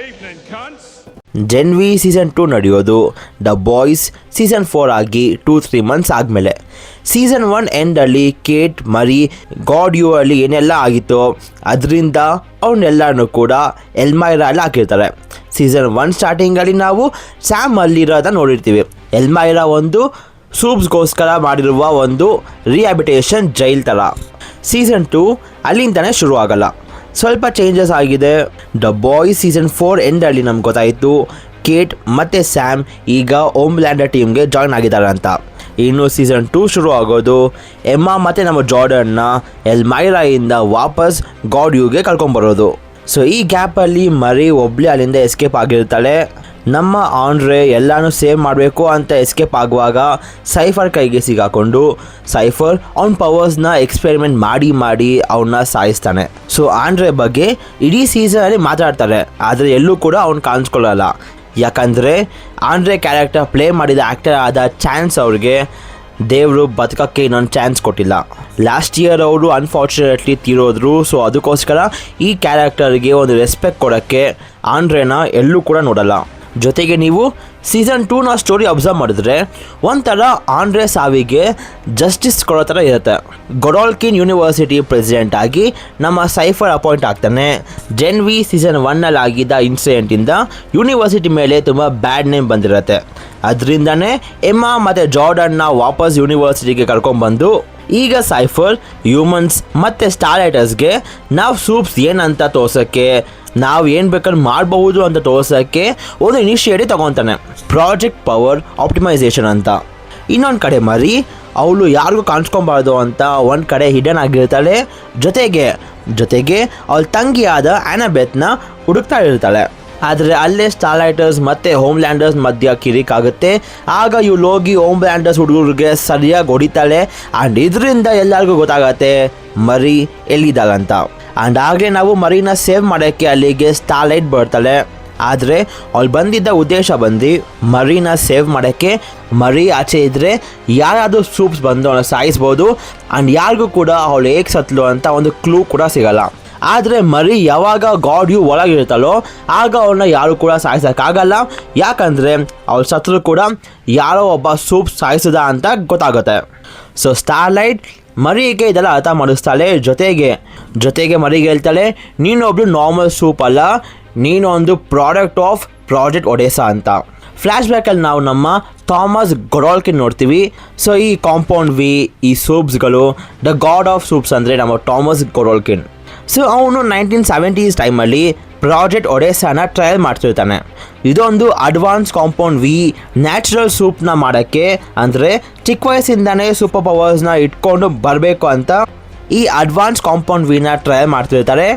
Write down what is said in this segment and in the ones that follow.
Evening, cunts. Gen V season two ನಡೆಯೋದು. The boys season four ಆಗಿ two three months ಆದಮೇಲೆ. Season one ಎಂಡಲ್ಲಿ Kate Marie God U ಅಲ್ಲಿ ಏನೆಲ್ಲ ಆಗಿತ್ತು ಅದರಿಂದ ಅವನ್ನೆಲ್ಲನೂ ಕೂಡ ಎಲ್ಮೈರಾ ಅಲ್ಲಿ ಹಾಕಿರ್ತಾರೆ. ಸೀಸನ್ ಒನ್ ಸ್ಟಾರ್ಟಿಂಗಲ್ಲಿ ನಾವು ಸ್ಯಾಮ್ ಅಲ್ಲಿರೋದನ್ನ ನೋಡಿರ್ತೀವಿ. ಎಲ್ಮೈರಾ ಒಂದು ಸೂಪ್ಸ್ಗೋಸ್ಕರ ಮಾಡಿರುವ ಒಂದು ರಿಹ್ಯಾಬಿಟೇಷನ್ ಜೈಲ್ ಥರ ಸೀಸನ್ ಟು ಅಲ್ಲಿಂದನೇ ಶುರು ಸ್ವಲ್ಪ ಚೇಂಜಸ್ ಆಗಿದೆ. ದ ಬಾಯ್ ಸೀಸನ್ ಫೋರ್ ಎಂಡಲ್ಲಿ ನಮ್ಗೆ ಗೊತ್ತಾಯಿತು. ಕೇಟ್ ಮತ್ತು ಸ್ಯಾಮ್ ಈಗ ಓಮ್ ಲ್ಯಾಂಡರ್ ಟೀಮ್ಗೆ ಜಾಯ್ನ್ ಆಗಿದ್ದಾರೆ ಅಂತ ಇನ್ನು ಸೀಸನ್ ಟೂ ಶುರು ಆಗೋದು. ಎಮ್ಮ ಮತ್ತು ನಮ್ಮ ಜಾರ್ಡನ್ನ ಎಲ್ ಮೈರಾಯಿಂದ ವಾಪಸ್ ಗಾಡ್ ಯುಗೆ ಕರ್ಕೊಂಬರೋದು ಸೊ ಈ ಗ್ಯಾಪಲ್ಲಿ ಮರಿ ಒಬ್ಳಿ ಅಲ್ಲಿಂದ ಎಸ್ಕೇಪ್ ಆಗಿರ್ತಾಳೆ. ನಮ್ಮ ಆಂಡ್ರೆ ಎಲ್ಲನೂ ಸೇವ್ ಮಾಡಬೇಕು ಅಂತ ಎಸ್ಕೇಪ್ ಆಗುವಾಗ ಸೈಫರ್ ಕೈಗೆ ಸಿಗಾಕೊಂಡು ಸೈಫರ್ ಅವ್ನ ಪವರ್ಸ್ನ ಎಕ್ಸ್ಪೆರಿಮೆಂಟ್ ಮಾಡಿ ಮಾಡಿ ಅವನ್ನ ಸಾಯಿಸ್ತಾನೆ. ಸೊ ಆಂಡ್ರೆ ಬಗ್ಗೆ ಇಡೀ ಸೀಸನಲ್ಲಿ ಮಾತಾಡ್ತಾರೆ. ಆದರೆ ಎಲ್ಲೂ ಕೂಡ ಅವ್ನು ಕಾಣಿಸ್ಕೊಳ್ಳಲ್ಲ. ಯಾಕಂದರೆ ಆಂಡ್ರೆ ಕ್ಯಾರೆಕ್ಟರ್ ಪ್ಲೇ ಮಾಡಿದ ಆ್ಯಕ್ಟರ್ ಆದ ಚಾನ್ಸ್ ಅವ್ರಿಗೆ ದೇವರು ಬದುಕಕ್ಕೆ ಇನ್ನೊಂದು ಚಾನ್ಸ್ ಕೊಟ್ಟಿಲ್ಲ. ಲಾಸ್ಟ್ ಇಯರ್ ಅವರು ಅನ್ಫಾರ್ಚುನೇಟ್ಲಿ ತೀರೋದ್ರು. ಸೊ ಅದಕ್ಕೋಸ್ಕರ ಈ ಕ್ಯಾರೆಕ್ಟರ್ಗೆ ಒಂದು ರೆಸ್ಪೆಕ್ಟ್ ಕೊಡೋಕ್ಕೆ ಆಂಡ್ರೆನ ಎಲ್ಲೂ ಕೂಡ ನೋಡಲ್ಲ. ಜೊತೆಗೆ ನೀವು ಸೀಸನ್ ಟೂನ ಸ್ಟೋರಿ ಅಬ್ಸರ್ವ್ ಮಾಡಿದ್ರೆ, ಒಂಥರ ಆಂಡ್ರೆ ಸಾವಿಗೆ ಜಸ್ಟಿಸ್ ಕೊಡೋ ಥರ ಇರುತ್ತೆ. ಗೊಡಾಲ್ಕಿನ್ ಯೂನಿವರ್ಸಿಟಿ ಪ್ರೆಸಿಡೆಂಟ್ ಆಗಿ ನಮ್ಮ ಸೈಫರ್ ಅಪಾಯಿಂಟ್ ಆಗ್ತಾನೆ. ಜೆನ್ ವಿ ಸೀಸನ್ ಒನ್ನಲ್ಲಿ ಆಗಿದ್ದ ಇನ್ಸಿಡೆಂಟಿಂದ ಯೂನಿವರ್ಸಿಟಿ ಮೇಲೆ ತುಂಬ ಬ್ಯಾಡ್ ನೇಮ್ ಬಂದಿರುತ್ತೆ. ಅದರಿಂದನೇ ಎಮ್ಮ ಮತ್ತು ಜಾರ್ಡನ್ನ ವಾಪಸ್ ಯೂನಿವರ್ಸಿಟಿಗೆ ಕರ್ಕೊಂಡ್ಬಂದು ಈಗ ಸೈಫರ್ ಹ್ಯೂಮನ್ಸ್ ಮತ್ತು ಸ್ಟಾರ್ಲೈಟರ್ಸ್ಗೆ ನಾವು ಸೂಪ್ಸ್ ಏನಂತ ತೋರ್ಸೋಕ್ಕೆ ನಾವು ಏನು ಬೇಕಾದ್ರೆ ಮಾಡಬಹುದು ಅಂತ ತೋರಿಸೋಕ್ಕೆ ಒಂದು ಇನಿಷಿಯೇಟಿವ್ ತಗೊತಾನೆ. ಪ್ರಾಜೆಕ್ಟ್ ಪವರ್ ಆಪ್ಟಿಮೈಸೇಷನ್ ಅಂತ. ಇನ್ನೊಂದು ಕಡೆ ಮರಿ, ಅವಳು ಯಾರಿಗೂ ಕಾಣಿಸ್ಕೊಬಾರ್ದು ಅಂತ ಒಂದು ಕಡೆ ಹಿಡನ್ ಆಗಿರ್ತಾಳೆ. ಜೊತೆಗೆ ಜೊತೆಗೆ ಅವಳ ತಂಗಿಯಾದ ಆ್ಯನಬೆತ್ನ ಹುಡುಕ್ತಾ ಇರ್ತಾಳೆ. ಆದರೆ ಅಲ್ಲೇ ಸ್ಟಾರ್ಲೈಟರ್ಸ್ ಮತ್ತು ಹೋಮ್ಲ್ಯಾಂಡರ್ಸ್ ಮಧ್ಯ ಕಿರಿಕಾಗುತ್ತೆ. ಆಗ ಇವಳು ಹೋಗಿ ಲ್ಯಾಂಡರ್ಸ್ ಹುಡುಗರಿಗೆ ಸರಿಯಾಗಿ ಹೊಡಿತಾಳೆ. ಆ್ಯಂಡ್ ಇದರಿಂದ ಎಲ್ಲರಿಗೂ ಗೊತ್ತಾಗತ್ತೆ, ಮರಿ ಎಲ್ಲಿದ್ದಾಳಂತ. ಹಾಗೆ ನಾವು ಮರಿನ ಸೇವ್ ಮಾಡೋಕ್ಕೆ ಅಲ್ಲಿಗೆ ಸ್ಟಾರ್ಲೈಟ್ ಬರ್ತಾಳೆ ಆದರೆ ಅವಳು ಬಂದಿದ್ದ ಉದ್ದೇಶ ಬಂದು ಮರಿನ ಸೇವ್ ಮಾಡೋಕ್ಕೆ ಮರಿ ಆಚೆ ಇದ್ದರೆ ಯಾರಾದರೂ ಸೂಪ್ಸ್ ಬಂದು ಅವಳು ಸಾಯಿಸ್ಬೋದು. ಆ್ಯಂಡ್ ಯಾರಿಗೂ ಕೂಡ ಅವಳು ಹೇಗೆ ಸತ್ಲು ಅಂತ ಒಂದು ಕ್ಲೂ ಕೂಡ ಸಿಗಲ್ಲ. ಆದರೆ ಮರಿ ಯಾವಾಗ ಗಾಡ್ ಯು ಒಳಗಿರ್ತಾಳೋ ಆಗ ಅವಳನ್ನ ಯಾರು ಕೂಡ ಸಾಯಿಸೋಕ್ಕಾಗಲ್ಲ ಯಾಕಂದರೆ ಅವಳು ಸತ್ರು ಕೂಡ ಯಾರೋ ಒಬ್ಬ ಸೂಪ್ ಸಾಯಿಸಿದ ಅಂತ ಗೊತ್ತಾಗುತ್ತೆ. ಸೊ ಸ್ಟಾರ್ಲೈಟ್ ಮರಿಗೆ ಇದೆಲ್ಲ ಅರ್ಥ ಮಾಡಿಸ್ತಾಳೆ. ಜೊತೆಗೆ ಜೊತೆಗೆ ಮರಿಗೆ ಹೇಳ್ತಾಳೆ, ನೀನೊಬ್ಳು ನಾರ್ಮಲ್ ಸೂಪ್ ಅಲ್ಲ ನೀನು ಒಂದು ಪ್ರಾಡಕ್ಟ್ ಆಫ್ ಪ್ರಾಜೆಕ್ಟ್ ಒಡೆಸಾ ಅಂತ. ಫ್ಲ್ಯಾಶ್ ಬ್ಯಾಕಲ್ಲಿ ನಾವು ನಮ್ಮ ಥಾಮಸ್ ಗೊಡಾಲ್ಕಿನ್ ನೋಡ್ತೀವಿ. ಸೊ ಈ ಕಾಂಪೌಂಡ್ ವಿ ಈ ಸೂಪ್ಸ್ಗಳು ದ ಗಾಡ್ ಆಫ್ ಸೂಪ್ಸ್ ಅಂದರೆ ನಮ್ಮ ಥಾಮಸ್ ಗೊಡಾಲ್ಕಿನ್ ಸೊ ಅವನು ನೈನ್ಟೀನ್ ಸೆವೆಂಟೀಸ್ ಟೈಮಲ್ಲಿ ಪ್ರಾಜೆಕ್ಟ್ ಒಡೆಸಾನ ಟ್ರಯಲ್ ಮಾಡ್ತಿರ್ತಾನೆ. ಇದೊಂದು ಅಡ್ವಾನ್ಸ್ ಕಾಂಪೌಂಡ್ ವಿ, ನ್ಯಾಚುರಲ್ ಸೂಪ್ನ ಮಾಡೋಕ್ಕೆ, ಅಂದರೆ ಚಿಕ್ಕ ವಯಸ್ಸಿಂದನೇ ಸೂಪರ್ ಪವರ್ಸ್ನ ಇಟ್ಕೊಂಡು ಬರಬೇಕು ಅಂತ ಈ ಅಡ್ವಾನ್ಸ್ ಕಾಂಪೌಂಡ್ ವಿನ ಟ್ರಯಲ್ ಮಾಡ್ತಿರ್ತಾರೆ.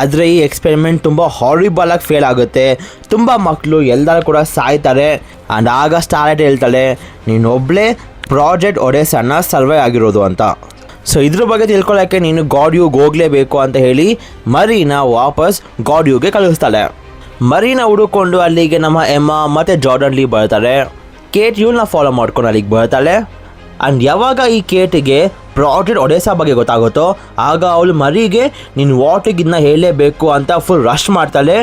ಆದರೆ ಈ ಎಕ್ಸ್ಪೆರಿಮೆಂಟ್ ತುಂಬ ಹಾರಿಬಲ್ ಆಗಿ ಫೇಲ್ ಆಗುತ್ತೆ. ತುಂಬ ಮಕ್ಕಳು ಎಲ್ಲರೂ ಕೂಡ ಸಾಯ್ತಾರೆ. ಆ್ಯಂಡ್ ಆಗ ಸ್ಟಾರ್ಟ್ ಹೇಳ್ತಾಳೆ ನೀನೊಬ್ಬಳೇ ಪ್ರಾಜೆಕ್ಟ್ ಒಡೆಸನ್ನ ಸರ್ವೇ ಆಗಿರೋದು ಅಂತ. ಸೊ ಇದ್ರ ಬಗ್ಗೆ ತಿಳ್ಕೊಳ್ಳೋಕ್ಕೆ ನೀನು ಗಾಡ್ ಯುಗೆ ಹೋಗಲೇಬೇಕು ಅಂತ ಹೇಳಿ ಮರಿನ ವಾಪಸ್ ಗಾಡ್ ಯುಗೆ ಕಳಿಸ್ತಾಳೆ ಮರಿನ ಹುಡುಕೊಂಡು ಅಲ್ಲಿಗೆ ನಮ್ಮ ಎಮ್ಮ ಮತ್ತು ಜಾರ್ಡನ್ ಲೀ ಬರ್ತಾರೆ. ಕೇಟ್ ಇವಳನ್ನ ಫಾಲೋ ಮಾಡ್ಕೊಂಡು ಅಲ್ಲಿಗೆ ಬರ್ತಾಳೆ. ಆ್ಯಂಡ್ ಯಾವಾಗ ಈ ಕೇಟಿಗೆ ಪ್ರಾಟೆಡ್ ಒಡೆಸಾ ಬಗ್ಗೆ ಗೊತ್ತಾಗುತ್ತೋ, ಆಗ ಅವಳು ಮರಿಗೆ, ನೀನು ವಾಟಿಗಿನ್ನ ಹೇಳಲೇಬೇಕು ಅಂತ ಫುಲ್ ರಶ್ ಮಾಡ್ತಾಳೆ.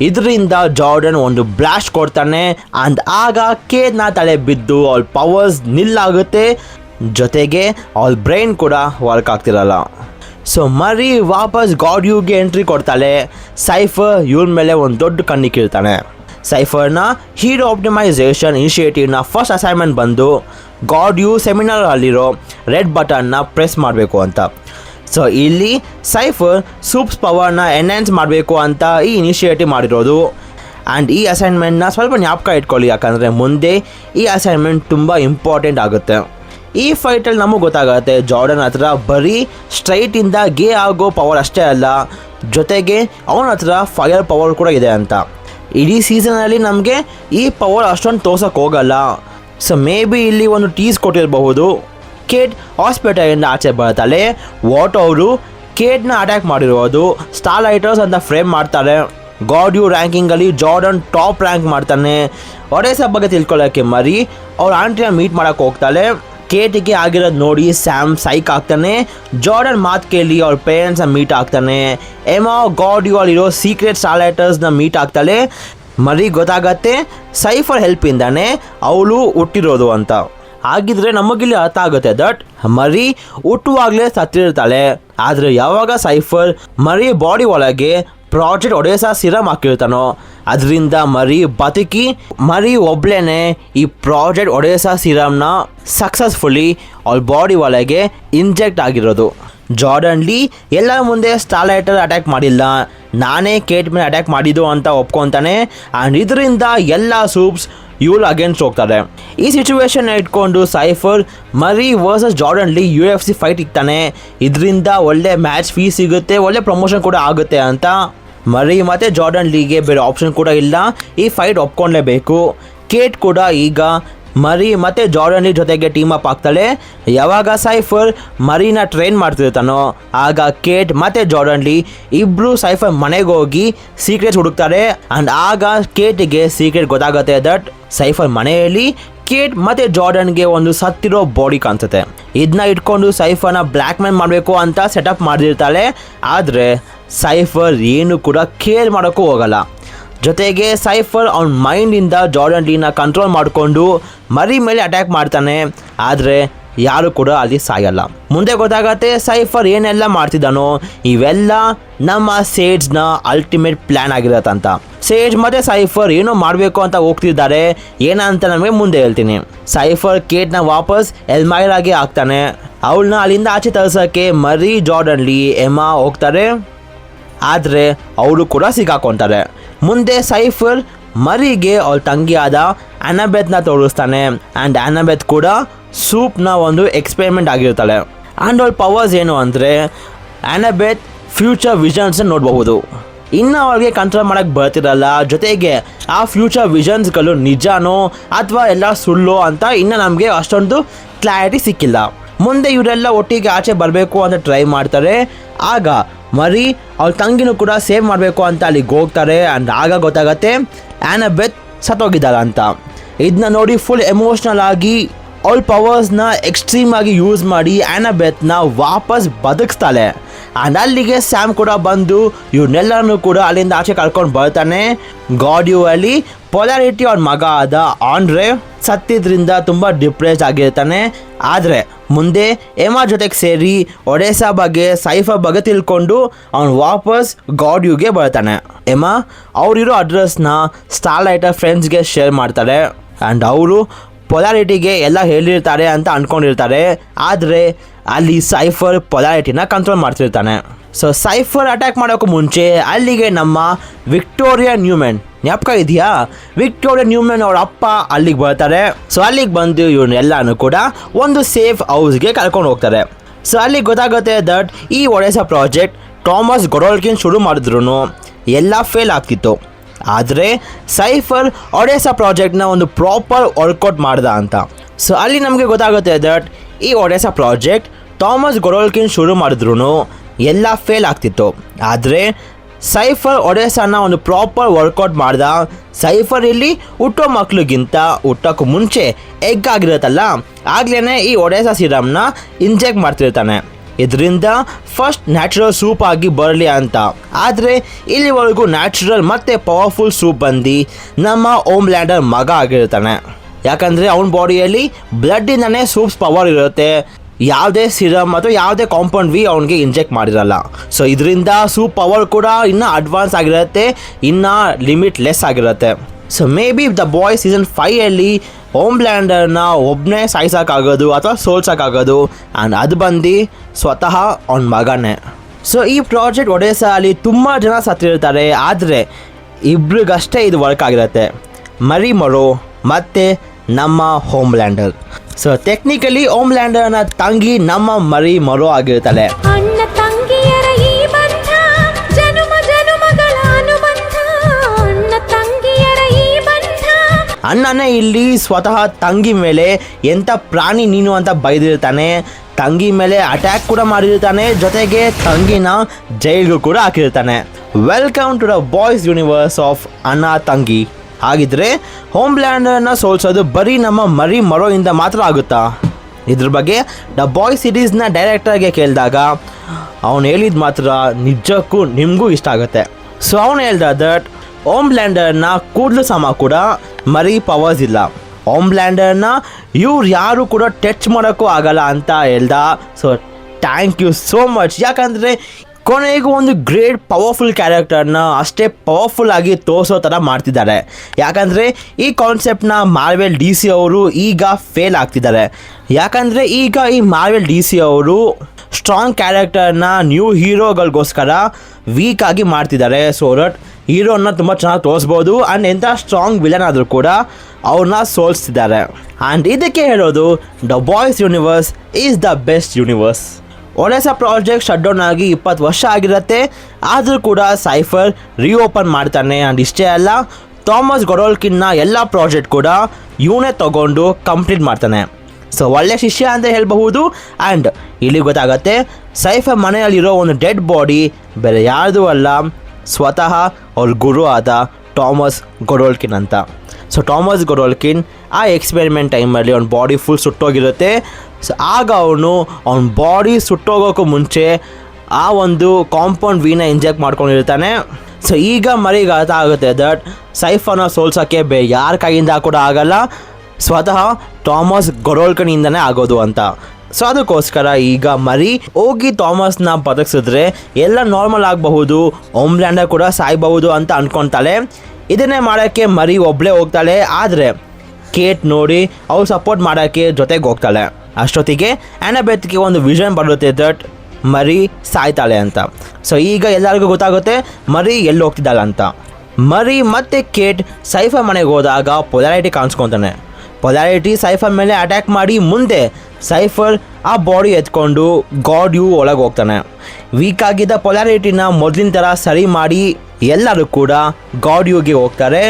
ಇದರಿಂದ ಜಾರ್ಡನ್ ಒಂದು ಬ್ಲಾಸ್ಟ್ ಕೊಡ್ತಾನೆ. ಆ್ಯಂಡ್ ಆಗ ಕೇಟ್ನ ತಲೆ ಬಿದ್ದು ಅವಳ ಪವರ್ಸ್ ನಿಲ್ಲಾಗುತ್ತೆ. ಜೊತೆಗೆ ಅವಳ ಬ್ರೈನ್ ಕೂಡ ವರ್ಕ್ ಆಗ್ತಿರಲ್ಲ. ಸೊ ಮರಿ ವಾಪಸ್ ಗಾಡ್ ಯುಗೆ ಎಂಟ್ರಿ ಕೊಡ್ತಾಳೆ. ಸೈಫರ್ ಇವ್ರ ಮೇಲೆ ಒಂದು ದೊಡ್ಡ ಕಣ್ಣಿಕ್ಕಿರ್ತಾನೆ ಸೈಫರ್ನ ಹೀರೋ ಆಪ್ಟಿಮೈಸೇಷನ್ ಇನಿಷಿಯೇಟಿವ್ನ ಫಸ್ಟ್ ಅಸೈನ್ಮೆಂಟ್ ಬಂದು ಗಾಡ್ ಯು ಸೆಮಿನಾರಲ್ಲಿರೋ ರೆಡ್ ಬಟನ್ನ ಪ್ರೆಸ್ ಮಾಡಬೇಕು ಅಂತ. ಸೊ ಇಲ್ಲಿ ಸೈಫರ್ ಸೂಪ್ಸ್ ಪವರ್ನ ಎನ್ಹ್ಯಾನ್ಸ್ ಮಾಡಬೇಕು ಅಂತ ಈ ಇನಿಷಿಯೇಟಿವ್ ಮಾಡಿರೋದು. ಆ್ಯಂಡ್ ಈ ಅಸೈನ್ಮೆಂಟ್ನ ಸ್ವಲ್ಪ ಜ್ಞಾಪಕ ಇಟ್ಕೊಳ್ಳಿ, ಯಾಕಂದರೆ ಮುಂದೆ ಈ ಅಸೈನ್ಮೆಂಟ್ ತುಂಬ ಇಂಪಾರ್ಟೆಂಟ್ ಆಗುತ್ತೆ. ಈ ಫೈಟಲ್ಲಿ ನಮಗೆ ಗೊತ್ತಾಗುತ್ತೆ ಜಾರ್ಡನ್ ಹತ್ರ ಬರೀ ಸ್ಟ್ರೈಟಿಂದ ಗೇ ಆಗೋ ಪವರ್ ಅಷ್ಟೇ ಅಲ್ಲ, ಜೊತೆಗೆ ಅವನ ಹತ್ರ ಫೈರ್ ಪವರ್ ಕೂಡ ಇದೆ ಅಂತ. ಇಡೀ ಸೀಸನಲ್ಲಿ ನಮಗೆ ಈ ಪವರ್ ಅಷ್ಟೊಂದು ತೋರ್ಸೋಕೆ ಹೋಗಲ್ಲ. ಸೊ ಮೇ ಬಿ ಇಲ್ಲಿ ಒಂದು ಟೀಸ್ ಕೊಟ್ಟಿರಬಹುದು. ಕೇಟ್ ಹಾಸ್ಪಿಟಲಿಂದ ಆಚೆ ಬರ್ತಾಳೆ. ವಾಟ್ ಅವರು ಕೇಟ್ನ ಅಟ್ಯಾಕ್ ಮಾಡಿರೋದು. ಸ್ಟಾರ್ ಲೈಟರ್ಸ್ ಅಂತ ಫ್ರೇಮ್ ಮಾಡ್ತಾರೆ. ಗಾಡ್ ಯು ರ್ಯಾಂಕಿಂಗಲ್ಲಿ ಜಾರ್ಡನ್ ಟಾಪ್ ರ್ಯಾಂಕ್ ಮಾಡ್ತಾನೆ. ಒಡೆಸ ಬಗ್ಗೆ ತಿಳ್ಕೊಳ್ಳೋಕ್ಕೆ ಮರಿ, ಅವ್ರ ಆಂಟಿನ ಮೀಟ್ ಮಾಡೋಕ್ಕೆ ಹೋಗ್ತಾಳೆ. ಕೇಟಿಗೆ ಆಗಿರೋದು ನೋಡಿ ಸ್ಯಾಮ್ ಸೈಕ್ ಆಗ್ತಾನೆ. ಜಾರ್ಡನ್ ಮಾತು ಕೇಳಿ ಅವ್ರ ಪೇರೆಂಟ್ಸ್ನ ಮೀಟ್ ಆಗ್ತಾನೆ. ಎಮಾ ಗಾಡ್ ಯು ಇರೋ ಸೀಕ್ರೆಟ್ ಸ್ಟಾಲೈಟರ್ಸ್ನ ಮೀಟ್ ಆಗ್ತಾಳೆ. ಮರಿ ಗೊತ್ತಾಗತ್ತೆ ಸೈಫರ್ ಹೆಲ್ಪಿಂದಾನೆ ಅವಳು ಹುಟ್ಟಿರೋದು ಅಂತ. ಹಾಗಿದ್ರೆ ನಮಗಿಲ್ಲಿ ಅರ್ಥ ಆಗುತ್ತೆ ದಟ್ ಮರಿ ಹುಟ್ಟುವಾಗಲೇ ಸತ್ತಿರ್ತಾಳೆ ಆದರೆ ಯಾವಾಗ ಸೈಫರ್ ಮರಿ ಬಾಡಿ ಒಳಗೆ ಪ್ರಾಜೆಕ್ಟ್ ಒಡೆಸ ಸಿರಮ್ ಹಾಕಿರ್ತಾನೋ, ಅದರಿಂದ ಮರಿ ಬದುಕಿ, ಮರಿ ಒಬ್ಳೇನೆ ಈ ಪ್ರಾಜೆಕ್ಟ್ ಒಡೆಸ ಸಿರಮ್ನ ಸಕ್ಸಸ್ಫುಲಿ ಅವ್ರ ಬಾಡಿ ಒಳಗೆ ಇಂಜೆಕ್ಟ್ ಆಗಿರೋದು. ಜಾರ್ಡನ್ ಲೀ ಎಲ್ಲರ ಮುಂದೆ ಸ್ಟಾಲೈಟರ್ ಅಟ್ಯಾಕ್ ಮಾಡಿಲ್ಲ. ನಾನೇ ಕೇಟ್ ಮೇಲೆ ಅಟ್ಯಾಕ್ ಮಾಡಿದ್ದು ಅಂತ ಒಪ್ಕೊತಾನೆ. ಆ್ಯಂಡ್ ಇದರಿಂದ ಎಲ್ಲ ಸೂಪ್ಸ್ ಇವಳು ಅಗೇನ್ಸ್ಟ್ ಹೋಗ್ತಾರೆ ಈ ಸಿಚುವೇಶನ್ ಇಟ್ಕೊಂಡು Cipher Marie versus Jordan Li U F C fight ಇಕ್ತಾನೆ ಇದರಿಂದ ಒಳ್ಳೆ ಮ್ಯಾಚ್ ಫೀ ಸಿಗುತ್ತೆ, ಒಳ್ಳೆ ಪ್ರಮೋಷನ್ ಕೂಡ ಆಗುತ್ತೆ ಅಂತ. ಮರಿ ಮತ್ತು ಜಾರ್ಡನ್ ಲೀಗೆ ಬೇರೆ ಆಪ್ಷನ್ ಕೂಡ ಇಲ್ಲ. ಈ ಫೈಟ್ ಒಪ್ಕೊಳ್ಳೇಬೇಕು ಕೇಟ್ ಕೂಡ ಈಗ ಮರಿ ಮತ್ತು ಜಾರ್ಡನ್ ಜೊತೆಗೆ ಟೀಮ್ ಅಪ್ ಆಗ್ತಾಳೆ. ಯಾವಾಗ ಸೈಫರ್ ಮರಿನ ಟ್ರೈನ್ ಮಾಡ್ತಿರ್ತಾನೋ, ಆಗ ಕೇಟ್ ಮತ್ತು ಜಾರ್ಡನ್ ಲೀ ಇಬ್ಬರು ಸೈಫರ್ ಮನೆಗೆ ಹೋಗಿ ಸೀಕ್ರೆಟ್ಸ್ ಹುಡುಕ್ತಾರೆ. ಆ್ಯಂಡ್ ಆಗ ಕೇಟ್ಗೆ ಸೀಕ್ರೆಟ್ ಗೊತ್ತಾಗುತ್ತೆ ದಟ್ ಸೈಫರ್ ಮನೆಯಲ್ಲಿ ಕೇಟ್ ಮತ್ತು ಜಾರ್ಡನ್ಗೆ ಒಂದು ಸತ್ತಿರೋ ಬಾಡಿ ಕಾಣಿಸುತ್ತೆ ಇದನ್ನ ಇಟ್ಕೊಂಡು ಸೈಫರ್ನ ಬ್ಲ್ಯಾಕ್ ಮೇಲ್ ಮಾಡಬೇಕು ಅಂತ ಸೆಟಪ್ ಮಾಡಿರ್ತಾಳೆ ಆದರೆ ಸೈಫರ್ ಏನು ಕೂಡ ಕೇರ್ ಮಾಡೋಕ್ಕೂ ಹೋಗಲ್ಲ. ಜೊತೆಗೆ ಸೈಫರ್ ಅವ್ನ ಮೈಂಡಿಂದ ಜಾರ್ಡನ್ ಲೀನ ಕಂಟ್ರೋಲ್ ಮಾಡಿಕೊಂಡು ಮರಿ ಮೇಲೆ ಅಟ್ಯಾಕ್ ಮಾಡ್ತಾನೆ. ಆದರೆ ಯಾರು ಕೂಡ ಅಲ್ಲಿ ಸಾಯಲ್ಲ. ಮುಂದೆ ಗೊತ್ತಾಗತ್ತೆ ಸೈಫರ್ ಏನೆಲ್ಲ ಮಾಡ್ತಿದ್ದಾನೋ, ಇವೆಲ್ಲ ನಮ್ಮ ಸೇಡ್ಸ್ನ ಅಲ್ಟಿಮೇಟ್ ಪ್ಲ್ಯಾನ್ ಆಗಿರತ್ತಂತ. ಸೇಜ್ ಮತ್ತು ಸೈಫರ್ ಏನೋ ಮಾಡಬೇಕು ಅಂತ ಹೋಗ್ತಿದ್ದಾರೆ. ಏನಂತ ನಮಗೆ ಮುಂದೆ ಹೇಳ್ತೀನಿ. ಸೈಫರ್ ಕೇಟ್ನ ವಾಪಸ್ ಎಲ್ಮೈರಾಗೆ ಹಾಕ್ತಾನೆ. ಅವಳನ್ನ ಅಲ್ಲಿಂದ ಆಚೆ ತರ್ಸೋಕ್ಕೆ ಮರಿ, ಜಾರ್ಡನ್ ಲೀ ಎಮಾ ಹೋಗ್ತಾರೆ. ಆದರೆ ಅವರು ಕೂಡ ಸಿಗಾಕೊಂತಾರೆ ಮುಂದೆ ಸೈಫರ್ ಮರಿಗೆ ಅವಳ ತಂಗಿಯಾದ ಅನಬೆತ್ನ ತೋರಿಸ್ತಾನೆ. ಆ್ಯಂಡ್ ಅನಬೆತ್ ಕೂಡ ಸೂಪ್ನ ಒಂದು ಎಕ್ಸ್ಪೆರಿಮೆಂಟ್ ಆಗಿರ್ತಾಳೆ. ಆ್ಯಂಡ್ ಅವಳ ಪವರ್ಸ್ ಏನು ಅಂದರೆ ಅನಬೆತ್ ಫ್ಯೂಚರ್ ವಿಷನ್ಸ್ ನೋಡಬಹುದು. ಇನ್ನು ಅವಳಿಗೆ ಕಂಟ್ರೋಲ್ ಮಾಡೋಕ್ಕೆ ಬರ್ತಿರಲ್ಲ. ಜೊತೆಗೆ ಆ ಫ್ಯೂಚರ್ ವಿಷನ್ಸ್ಗಳು ನಿಜಾನೋ ಅಥವಾ ಎಲ್ಲ ಸುಳ್ಳು ಅಂತ ಇನ್ನು ನಮಗೆ ಅಷ್ಟೊಂದು ಕ್ಲಾರಿಟಿ ಸಿಕ್ಕಿಲ್ಲ. ಮುಂದೆ ಇವರೆಲ್ಲ ಒಟ್ಟಿಗೆ ಆಚೆ ಬರಬೇಕು ಅಂತ ಟ್ರೈ ಮಾಡ್ತಾರೆ. ಆಗ ಮರಿ ಅವ್ರ ತಂಗಿನೂ ಕೂಡ ಸೇವ್ ಮಾಡಬೇಕು ಅಂತ ಅಲ್ಲಿಗೆ ಹೋಗ್ತಾರೆ ಆ್ಯಂಡ್ ಆಗ ಗೊತ್ತಾಗತ್ತೆ ಆ್ಯನಬೆತ್ ಸತ್ತೋಗಿದ್ದಾಳ ಅಂತ. ಇದನ್ನ ನೋಡಿ ಫುಲ್ ಎಮೋಷ್ನಲ್ ಆಗಿ ಅವಳ ಪವರ್ಸ್ನ ಎಕ್ಸ್ಟ್ರೀಮ್ ಆಗಿ ಯೂಸ್ ಮಾಡಿ ಆ್ಯನಬೆತ್ನ ವಾಪಸ್ ಬದುಕಿಸ್ತಾಳೆ. ಆ್ಯಂಡ್ ಅಲ್ಲಿಗೆ ಸ್ಯಾಮ್ ಕೂಡ ಬಂದು ಇವ್ರನ್ನೆಲ್ಲರನ್ನೂ ಕೂಡ ಅಲ್ಲಿಂದ ಆಚೆ ಕರ್ಕೊಂಡು ಬರ್ತಾನೆ. ಗಾಡಿಯು ಅಲ್ಲಿ ಪೊಲಾರಿಟಿ ಅವ್ರ ಮಗ ಆದ ಆಂಡ್ರೆ ಸತ್ತಿದ್ರಿಂದ ತುಂಬ ಡಿಪ್ರೆಸ್ ಆಗಿರ್ತಾನೆ. ಆದರೆ ಮುಂದೆ ಎಮಾ ಜೊತೆಗೆ ಸೇರಿ ಒಡೆಸಾ ಬಗ್ಗೆ ಸೈಫಾ ಬಗ್ಗೆ ತಿಳ್ಕೊಂಡು ಅವನು ವಾಪಸ್ ಗಾಡ್ಯೂಗೆ ಬರ್ತಾನೆ. ಎಮಾ ಅವರಿರೋ ಅಡ್ರೆಸ್ನ ಸ್ಟಾರ್ಲೈಟರ್ ಫ್ರೆಂಡ್ಸ್ಗೆ ಶೇರ್ ಮಾಡ್ತಾರೆ. ಆ್ಯಂಡ್ ಅವರು ಪೊಲಾರಿಟಿಗೆ ಎಲ್ಲ ಹೇಳಿರ್ತಾರೆ ಅಂತ ಅಂದ್ಕೊಂಡಿರ್ತಾರೆ ಆದರೆ ಅಲ್ಲಿ ಸೈಫರ್ ಪೊಲಾರಿಟಿನ ಕಂಟ್ರೋಲ್ ಮಾಡ್ತಿರ್ತಾನೆ. ಸೊ ಸೈಫರ್ ಅಟ್ಯಾಕ್ ಮಾಡೋಕ್ಕೂ ಮುಂಚೆ ಅಲ್ಲಿಗೆ ನಮ್ಮ ವಿಕ್ಟೋರಿಯಾ ನ್ಯೂಮೆನ್ ಜ್ಞಾಪಕ ಇದೆಯಾ? ವಿಕ್ಟೋರಿಯಾ ನ್ಯೂಮೆನ್ ಅವ್ರ ಅಪ್ಪ ಅಲ್ಲಿಗೆ ಬರ್ತಾರೆ. ಸೊ ಅಲ್ಲಿಗೆ ಬಂದು ಇವ್ರನ್ನೆಲ್ಲನೂ ಕೂಡ ಒಂದು ಸೇಫ್ ಹೌಸ್ಗೆ ಕರ್ಕೊಂಡು ಹೋಗ್ತಾರೆ. ಸೊ ಅಲ್ಲಿಗೆ ಗೊತ್ತಾಗುತ್ತೆ ದಟ್ ಈ ಒಡೆಸ ಪ್ರಾಜೆಕ್ಟ್ ಥಾಮಸ್ ಗೊಡೋಲ್ಕಿನ್ ಶುರು ಮಾಡಿದ್ರು ಎಲ್ಲ ಫೇಲ್ ಆಗ್ತಿತ್ತು. ಆದರೆ ಸೈಫರ್ ಒಡೆಸ ಪ್ರಾಜೆಕ್ಟ್ನ ಒಂದು ಪ್ರಾಪರ್ ವರ್ಕೌಟ್ ಮಾಡ್ದ ಅಂತ. ಸೊ ಅಲ್ಲಿ ನಮಗೆ ಗೊತ್ತಾಗುತ್ತೆ ದಟ್ ಈ ಒಡೆಸ ಪ್ರಾಜೆಕ್ಟ್ ಥಾಮಸ್ ಗೊರೋಲ್ಕಿನ್ ಶುರು ಮಾಡಿದ್ರು ಎಲ್ಲ ಫೇಲ್ ಆಗ್ತಿತ್ತು. ಆದರೆ ಸೈಫರ್ ಒಡೆಸಾನ ಒಂದು ಪ್ರಾಪರ್ ವರ್ಕೌಟ್ ಮಾಡ್ದ ಸೈಫರ್ ಇಲ್ಲಿ ಹುಟ್ಟೋ ಮಕ್ಕಳಿಗಿಂತ ಹುಟ್ಟೋಕ್ಕೂ ಮುಂಚೆ ಎಗ್ ಆಗಿರುತ್ತಲ್ಲ ಆಗ್ಲೇ ಈ ಒಡೆಸಾ ಸಿರಮ್ನ ಇಂಜೆಕ್ಟ್ ಮಾಡ್ತಿರ್ತಾನೆ. ಇದರಿಂದ ಫಸ್ಟ್ ನ್ಯಾಚುರಲ್ ಸೂಪ್ ಆಗಿ ಬರಲಿ ಅಂತ. ಆದರೆ ಇಲ್ಲಿವರೆಗೂ ನ್ಯಾಚುರಲ್ ಮತ್ತು ಪವರ್ಫುಲ್ ಸೂಪ್ ಬಂದು ನಮ್ಮ ಓಮ್ ಲ್ಯಾಂಡರ್ ಮಗ ಆಗಿರ್ತಾನೆ. ಯಾಕಂದರೆ ಅವನ ಬಾಡಿಯಲ್ಲಿ ಬ್ಲಡ್ಡಿಂದನೇ ಸೂಪ್ಸ್ ಪವರ್ ಇರುತ್ತೆ. ಯಾವುದೇ ಸಿರಮ್ ಅಥವಾ ಯಾವುದೇ ಕಾಂಪೌಂಡ್ ವಿ ಅವನಿಗೆ ಇಂಜೆಕ್ಟ್ ಮಾಡಿರಲ್ಲ. ಸೊ ಇದರಿಂದ ಸೂಪ್ ಪವರ್ ಕೂಡ ಇನ್ನೂ ಅಡ್ವಾನ್ಸ್ ಆಗಿರುತ್ತೆ, ಇನ್ನೂ ಲಿಮಿಟ್ ಲೆಸ್ ಆಗಿರುತ್ತೆ so maybe the Boy season ಫೈಯಲ್ಲಿ ಹೋಮ್ ಲ್ಯಾಂಡರ್ನ ಒಬ್ಬನೇ ಸಾಯಿಸೋಕ್ಕಾಗೋದು ಅಥವಾ ಸೋಲ್ಸೋಕ್ಕಾಗೋದು. ಆ್ಯಂಡ್ ಅದು ಬಂದು ಸ್ವತಃ ಅವನ ಮಗನೇ. ಸೊ ಈ ಪ್ರಾಜೆಕ್ಟ್ ಒಡೆಸ ಅಲ್ಲಿ ತುಂಬ ಜನ ಸತ್ತಿರ್ತಾರೆ ಆದರೆ ಇಬ್ರಿಗಷ್ಟೇ ಇದು ವರ್ಕ್ ಆಗಿರುತ್ತೆ. ಮರಿ ಮರೋ, ಮತ್ತು ನಮ್ಮ ಹೋಮ್ ಲ್ಯಾಂಡರ್ ಸೊ ಟೆಕ್ನಿಕಲಿ ಹೋಮ್ ಲ್ಯಾಂಡರ್ನ ತಂಗಿ ನಮ್ಮ ಮರಿ ಮರೋ ಆಗಿರ್ತಾಳೆ. ಅಣ್ಣನೇ ಇಲ್ಲಿ ಸ್ವತಃ ತಂಗಿ ಮೇಲೆ ಎಂಥ ಪ್ರಾಣಿ ನೀನು ಅಂತ ಬೈದಿರ್ತಾನೆ? ತಂಗಿ ಮೇಲೆ ಅಟ್ಯಾಕ್ ಕೂಡ ಮಾಡಿರ್ತಾನೆ, ಜೊತೆಗೆ ತಂಗಿನ ಜೈಲ್ಗೂ ಕೂಡ ಹಾಕಿರ್ತಾನೆ. Welcome to the Boys universe of ಅಣ್ಣ ತಂಗಿ. ಹಾಗಿದ್ರೆ ಹೋಮ್ ಲ್ಯಾಂಡರ್ನ ಸೋಲ್ಸೋದು ಬರೀ ನಮ್ಮ ಮರಿ ಮರೋಯಿಂದ ಮಾತ್ರ ಆಗುತ್ತಾ? ಇದ್ರ ಬಗ್ಗೆ ದ ಬಾಯ್ ಸಿರೀಸ್ನ ಡೈರೆಕ್ಟರ್ಗೆ ಕೇಳಿದಾಗ, ಅವನು ಹೇಳಿದ ಮಾತ್ರ ನಿಜಕ್ಕೂ ನಿಮಗೂ ಇಷ್ಟ ಆಗುತ್ತೆ. ಸೊ ಅವನು ಹೇಳ್ದ ದಟ್ ಓಮ್ ಲ್ಯಾಂಡರ್ನ ಕೂಡಲು ಸಮ ಕೂಡ ಮರಿ ಪವರ್ಸ್ ಇಲ್ಲ. ಓಮ್ ಲ್ಯಾಂಡರ್ನ ಇವ್ರು ಯಾರು ಕೂಡ ಟಚ್ ಮಾಡೋಕ್ಕೂ ಆಗಲ್ಲ ಅಂತ ಹೇಳ್ದ. So thank you so much ಯಾಕಂದರೆ ಕೊನೆಗೂ ಒಂದು ಗ್ರೇಟ್ ಪವರ್ಫುಲ್ ಕ್ಯಾರೆಕ್ಟರ್ನ ಅಷ್ಟೇ ಪವರ್ಫುಲ್ ಆಗಿ ತೋರಿಸೋ ಥರ ಮಾಡ್ತಿದ್ದಾರೆ. ಯಾಕಂದರೆ ಈ ಕಾನ್ಸೆಪ್ಟ್ನ ಮಾರ್ವೆಲ್ ಡಿ ಸಿ ಅವರು ಈಗ ಫೇಲ್ ಆಗ್ತಿದ್ದಾರೆ. ಯಾಕಂದರೆ ಈಗ ಈ ಮಾರ್ವೆಲ್ ಡಿ ಸಿ ಅವರು ಸ್ಟ್ರಾಂಗ್ ಕ್ಯಾರೆಕ್ಟರ್ನ ನ್ಯೂ ಹೀರೋಗಳಿಗೋಸ್ಕರ ವೀಕ್ ಆಗಿ ಮಾಡ್ತಿದ್ದಾರೆ. ಸೋ ದಟ್ ಹೀರೋನ ತುಂಬ ಚೆನ್ನಾಗಿ ತೋರಿಸ್ಬೋದು ಆ್ಯಂಡ್ ಎಂಥ ಸ್ಟ್ರಾಂಗ್ ವಿಲನ್ ಆದರೂ ಕೂಡ ಅವ್ರನ್ನ ಸೋಲಿಸ್ತಿದ್ದಾರೆ. ಆ್ಯಂಡ್ ಇದಕ್ಕೆ ಹೇಳೋದು the Boys universe is the best universe Odessa project shut down ಆಗಿ ಇಪ್ಪತ್ತು ವರ್ಷ ಆಗಿರುತ್ತೆ. ಆದರೂ ಕೂಡ ಸೈಫರ್ ರೀಓಪನ್ ಮಾಡ್ತಾನೆ. ಆ್ಯಂಡ್ ಇಷ್ಟೇ ಅಲ್ಲ ಥಾಮಸ್ ಗೊಡೋಲ್ಕಿನ್ನ ಎಲ್ಲ ಪ್ರಾಜೆಕ್ಟ್ ಕೂಡ ಇವನೇ ತಗೊಂಡು ಕಂಪ್ಲೀಟ್ ಮಾಡ್ತಾನೆ. ಸೊ ಒಳ್ಳೆ ಶಿಷ್ಯ ಅಂತ ಹೇಳಬಹುದು. ಆ್ಯಂಡ್ ಇಲ್ಲಿ ಗೊತ್ತಾಗತ್ತೆ ಸೈಫರ್ ಮನೆಯಲ್ಲಿರೋ ಒಂದು ಡೆಡ್ ಬಾಡಿ ಬೇರೆ ಯಾರ್ದು ಅಲ್ಲ. ಸ್ವತಃ ಅವ್ರ ಗುರು ಆದ ಟಾಮಸ್ ಗೊಡೋಲ್ಕಿನ್ ಅಂತ ಸೊ ಟಾಮಸ್ ಗೊಡೋಲ್ಕಿನ್ ಆ ಎಕ್ಸ್ಪೆರಿಮೆಂಟ್ ಟೈಮಲ್ಲಿ ಅವ್ನ ಬಾಡಿ ಫುಲ್ ಸುಟ್ಟೋಗಿರುತ್ತೆ. ಸೊ ಆಗ ಅವನು ಅವ್ನ ಬಾಡಿ ಸುಟ್ಟೋಗೋಕ್ಕೂ ಮುಂಚೆ ಆ ಒಂದು ಕಾಂಪೌಂಡ್ ವೀನ ಇಂಜೆಕ್ಟ್ ಮಾಡ್ಕೊಂಡಿರ್ತಾನೆ. ಸೊ ಈಗ ಮರಿಗೆ ಅರ್ಥ ಆಗುತ್ತೆ ದಟ್ ಸೈಫನ್ನ ಸೋಲ್ಸೋಕ್ಕೆ ಬೇ, ಯಾರ ಕೈಯಿಂದ ಕೂಡ ಆಗಲ್ಲ. ಸ್ವತಃ ಥಾಮಸ್ ಗೊರೋಲ್ಕನಿಂದನೇ ಆಗೋದು ಅಂತ. ಸೊ ಅದಕ್ಕೋಸ್ಕರ ಈಗ ಮರಿ ಹೋಗಿ ಥಾಮಸ್ನ ಬದುಕಿಸಿದ್ರೆ ಎಲ್ಲ ನಾರ್ಮಲ್ ಆಗಬಹುದು ಓಮ್ಲ್ಯಾಂಡರ್ ಕೂಡ ಸಾಯ್ಬಹುದು ಅಂತ ಅನ್ಕೊತಾಳೆ. ಇದನ್ನೇ ಮಾಡೋಕ್ಕೆ ಮರಿ ಒಬ್ಬಳೇ ಹೋಗ್ತಾಳೆ, ಆದರೆ ಕೇಟ್ ನೋಡಿ ಅವ್ರು ಸಪೋರ್ಟ್ ಮಾಡೋಕ್ಕೆ ಜೊತೆಗೆ ಹೋಗ್ತಾಳೆ. ಅಷ್ಟೊತ್ತಿಗೆ ಆ್ಯನಬೆತ್ಗೆ ಒಂದು ವಿಷನ್ ಬರುತ್ತೆ ದಟ್ ಮರಿ ಸಾಯ್ತಾಳೆ ಅಂತ. ಸೊ ಈಗ ಎಲ್ಲರಿಗೂ ಗೊತ್ತಾಗುತ್ತೆ ಮರಿ ಎಲ್ಲಿ ಹೋಗ್ತಿದ್ದಾಳೆ ಅಂತ. ಮರಿ ಮತ್ತೆ ಕೇಟ್ ಸೈಫರ್ ಮನೆಗೆ ಹೋದಾಗ ಪೊಲಾರಿಟಿ ಕಾಣಿಸ್ಕೊತಾನೆ. ಪೊಲಾರಿಟಿ ಸೈಫರ್ ಮೇಲೆ ಅಟ್ಯಾಕ್ ಮಾಡಿ ಮುಂದೆ ಸೈಫರ್ ಆ ಬಾಡಿ ಎತ್ಕೊಂಡು ಗಾಡ್ ಯು ಒಳಗೆ ಹೋಗ್ತಾನೆ. ವೀಕ್ ಆಗಿದ್ದ ಪೊಲಾರಿಟಿನ ಮೊದಲಿನ ಥರ ಸರಿ ಮಾಡಿ ಎಲ್ಲರೂ ಕೂಡ ಗಾಡ್ ಯುಗೆ ಹೋಗ್ತಾರೆ.